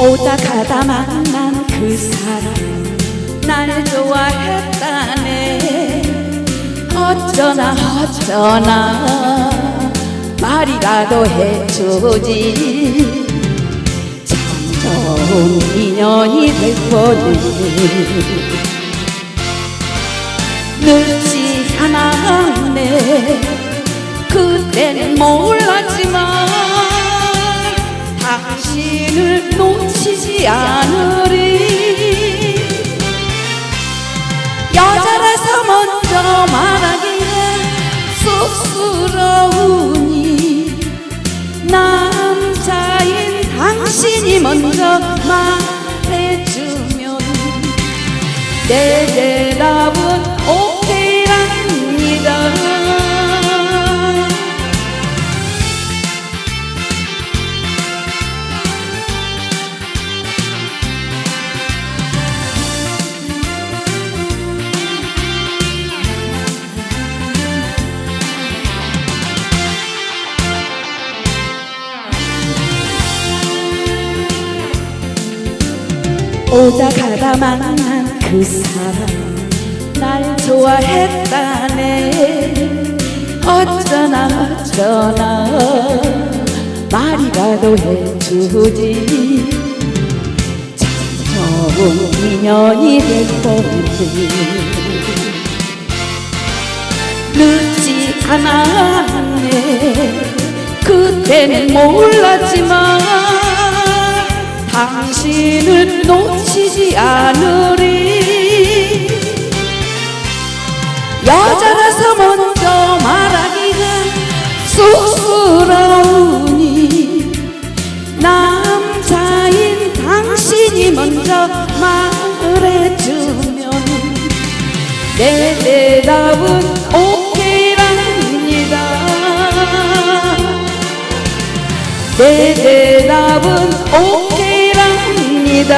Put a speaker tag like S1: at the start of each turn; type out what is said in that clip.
S1: 오다 가다 만난 그 사람. 날 좋아했다네. 어쩌나 어쩌나. 말이라도 해주지. 참 좋은 인연이 될 뻔해 늦지 않았네. 그땐 몰랐 놓치지 않으리. 여자라서 먼저 말하기는 쑥스러우니 남자인 당신이 먼저 말해주면 내대 오다 가다 만난 그 사람. 날 좋아했다네. 어쩌나 어쩌나 말이라도 해주지. 참 좋은 인연이 될 뻔해 늦지 않았네. 그땐 몰랐지 않으리 여자라서 먼저 말하기가 쑥스러우니 남자인 당신이 먼저 말해주면 내 대답은 오케이랍니다. 내 대답은 오케이랍니다